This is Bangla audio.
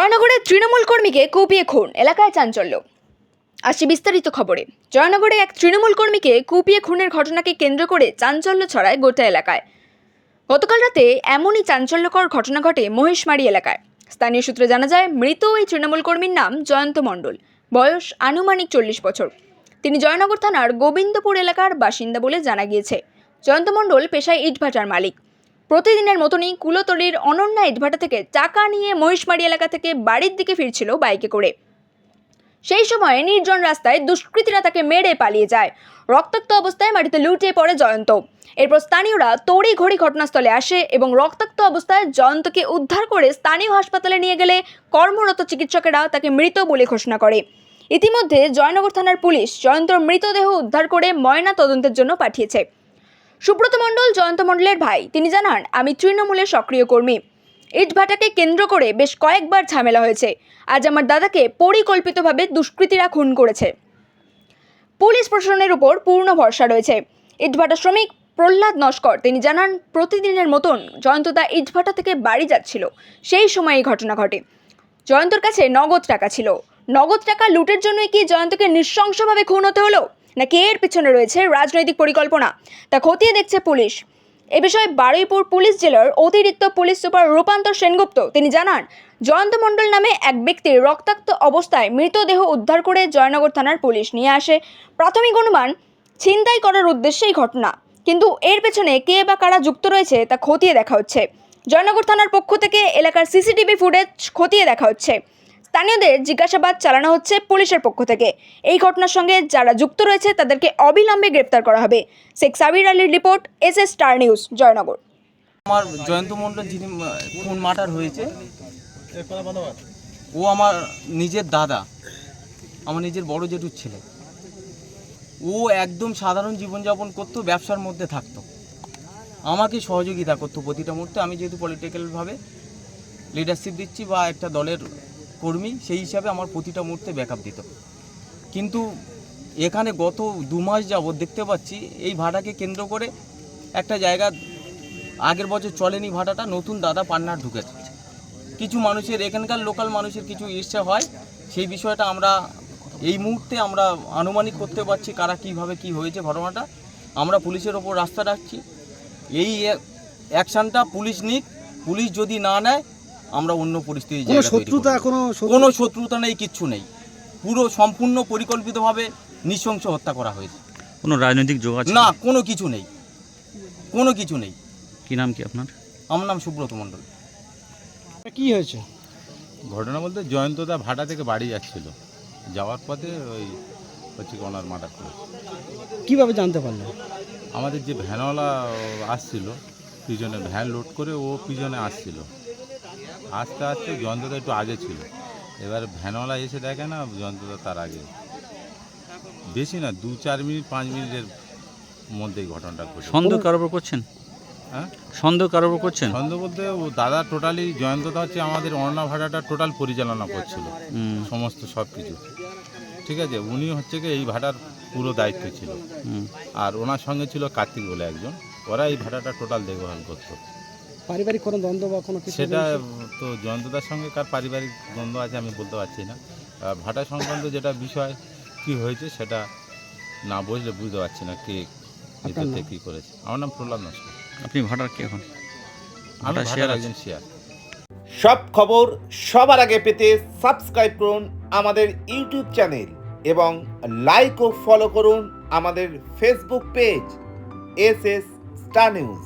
জয়নগরে তৃণমূল কর্মীকে কুপিয়ে খুন, এলাকায় চাঞ্চল্য। আসি বিস্তারিত খবরে। জয়নগরে এক তৃণমূল কর্মীকে কুপিয়ে খুনের ঘটনাকে কেন্দ্র করে চাঞ্চল্য ছড়ায় গোটা এলাকায়। গতকাল রাতে এমনই চাঞ্চল্যকর ঘটনা ঘটে মহেশমারি এলাকায়। স্থানীয় সূত্রে জানা যায়, মৃত ওই তৃণমূল কর্মীর নাম জয়ন্ত মণ্ডল। বয়স আনুমানিক চল্লিশ বছর। তিনি জয়নগর থানার গোবিন্দপুর এলাকার বাসিন্দা বলে জানা গিয়েছে। জয়ন্ত মণ্ডল পেশায় ইটভাটার মালিক। প্রতিদিনের মতনই কুলতলির অনন্যা ইটভাটা থেকে চাকা নিয়ে মহিষমারি এলাকা থেকে বাড়ির দিকে ফিরছিল বাইকে করে। সেই সময় নির্জন রাস্তায় দুষ্কৃতীরা তাকে মেরে পালিয়ে যায়। রক্তাক্ত অবস্থায় মাটিতে লুটিয়ে পড়ে জয়ন্ত। এরপর স্থানীয়রা তড়ি ঘড়ি ঘটনাস্থলে আসে এবং রক্তাক্ত অবস্থায় জয়ন্তকে উদ্ধার করে স্থানীয় হাসপাতালে নিয়ে গেলে কর্মরত চিকিৎসকেরা তাকে মৃত বলে ঘোষণা করে। ইতিমধ্যে জয়নগর থানার পুলিশ জয়ন্তর মৃতদেহ উদ্ধার করে ময়না তদন্তের জন্য পাঠিয়েছে। সুব্রত মণ্ডল, জয়ন্ত মণ্ডলের ভাই। তিনি জানান, আমি তৃণমূলের সক্রিয় কর্মী। ইটভাটাকে কেন্দ্র করে বেশ কয়েকবার ঝামেলা হয়েছে। আজ আমার দাদাকে পরিকল্পিতভাবে দুষ্কৃতীরা খুন করেছে। পুলিশ প্রশাসনের উপর পূর্ণ ভরসা রয়েছে। ইটভাটা শ্রমিক প্রহ্লাদ নস্কর, তিনি জানান, প্রতিদিনের মতন জয়ন্তদা ইটভাটা থেকে বাড়ি যাচ্ছিল। সেই সময় এই ঘটনা ঘটে। জয়ন্তর কাছে নগদ টাকা ছিল। নগদ টাকা লুটের জন্যই কি জয়ন্তকে নৃশংসভাবে খুন হতে হলো? নাকি এর পিছনে রয়েছে রাজনৈতিক পরিকল্পনা? তা খতিয়ে দেখছে পুলিশ। এ বিষয়ে বারুইপুর পুলিশ জেলার অতিরিক্ত পুলিশ সুপার রূপান্তর সেনগুপ্ত, তিনি জানান, জয়ন্ত মণ্ডল নামে এক ব্যক্তির রক্তাক্ত অবস্থায় মৃতদেহ উদ্ধার করে জয়নগর থানার পুলিশ নিয়ে আসে। প্রাথমিক অনুমান, ছিনতাই করার উদ্দেশ্যেই ঘটনা। কিন্তু এর পেছনে কে বা কারা যুক্ত রয়েছে তা খতিয়ে দেখা হচ্ছে। জয়নগর থানার পক্ষ থেকে এলাকার সিসিটিভি ফুটেজ খতিয়ে দেখা হচ্ছে। স্থানীয়দের জিজ্ঞাসাবাদ চালানো হচ্ছে পুলিশের পক্ষ থেকে। এই ঘটনার সঙ্গে যারা যুক্ত রয়েছে, তাদেরকে অবিলম্বে গ্রেপ্তার করা হবে। শেখ সাবির আলীর report S S star news, Joynagar. আমার জয়ন্ত মণ্ডল, যিনি খুন মার্টার হয়েছে, ও আমার নিজের দাদা, আমার নিজের বড় জেঠুর ছেলে। ও একদম সাধারণ জীবনযাপন করতো, ব্যবসার মধ্যে থাকতো। আমাকে সহযোগিতা করতো প্রতিটা মুহূর্তে। আমি যেহেতু পলিটিক্যালভাবে লিডারশিপ দিচ্ছি বা একটা দলের কর্মী সেই হিসাবে আমার প্রতিটা মুহূর্তে ব্যাকআপ দিত। কিন্তু এখানে গত দু মাস যাবৎ দেখতে পাচ্ছি এই ভাড়াকে কেন্দ্র করে একটা জায়গা আগের বছর চলেনি ভাড়াটা নতুন দাদা পান্নার ঢুকেছে। কিছু মানুষের, এখানকার লোকাল মানুষের কিছু ইচ্ছা হয়, সেই বিষয়টা আমরা এই মুহূর্তে আমরা আনুমানিক করতে পারছি কারা কীভাবে কি হয়েছে ঘটনাটা। আমরা পুলিশের ওপর রাস্তা রাখছি। এই অ্যাকশানটা পুলিশ নিক, পুলিশ যদি না নেয় আমরা অন্য পরিস্থিতি কোনো শত্রুতা কোনো কোনো শত্রুতা নেই কিচ্ছু নেই। পুরো সম্পূর্ণ পরিকল্পিতভাবে নৃশংস হত্যা করা হয়েছে। কোনো রাজনৈতিক যোগ আছে? না কোনো কিছু নেই। কোনো কিছু নেই। কি নাম কি আপনার? আমার নাম সুব্রত মণ্ডল। কি হয়েছে? ঘটনা বলতে জয়ন্তদা ভাটা থেকে বাড়ি যাচ্ছিল। যাওয়ার পথে ওই হচ্ছে ওনার মার্ডার করেছে। কীভাবে জানতে পারলেন আমাদের যে ভ্যানওয়ালা আসছিল পিছনে ভ্যান লোড করে ও পিছনে আসছিল। আস্তে আস্তে জয়ন্তদা একটু আগে ছিল। এবার ভ্যানওয়ালা এসে দেখে না জয়ন্তদা তার আগে। বেশি না দু চার মিনিট পাঁচ মিনিটের মধ্যেই ঘটনাটা ঘটে। সন্দেহ কারোর উপর করছেন? হ্যাঁ? সন্দেহ কারোর উপর করছেন? সন্দেহ বলতে ও দাদা টোটালি জয়ন্তদা হচ্ছে আমাদের অন্না ভাড়াটা টোটাল পরিচালনা করছিল। সমস্ত সব কিছু। ঠিক আছে উনি হচ্ছে কি এই ভাড়ার পুরো দায়িত্ব ছিল। আর ওনার সঙ্গে ছিল কার্তিক বলে একজন। ওরা এই ভাড়াটা টোটাল দেখভাল করতো। পারিবারিক কোনো দ্বন্দ্ব বা কোনো কিছু সেটা তো জয়ন্তদার সঙ্গে কার পারিবারিক দ্বন্দ্ব আছে আমি বলতে পারছি না। ভাটা সংক্রান্ত যেটা বিষয় কি হয়েছে সেটা না বুঝলে বুঝতে পারছি না কে ভিতর থেকে কী করেছে। আমার নাম প্রহ্লাদ নস্কর। আপনি ভাড়ার কি এখন? আমি শেয়ার ভাটার একজন শেয়ার। সব খবর সবার আগে পেতে সাবস্ক্রাইব করুন আমাদের ইউটিউব চ্যানেল এবং লাইক ও ফলো করুন আমাদের Facebook page S S star news.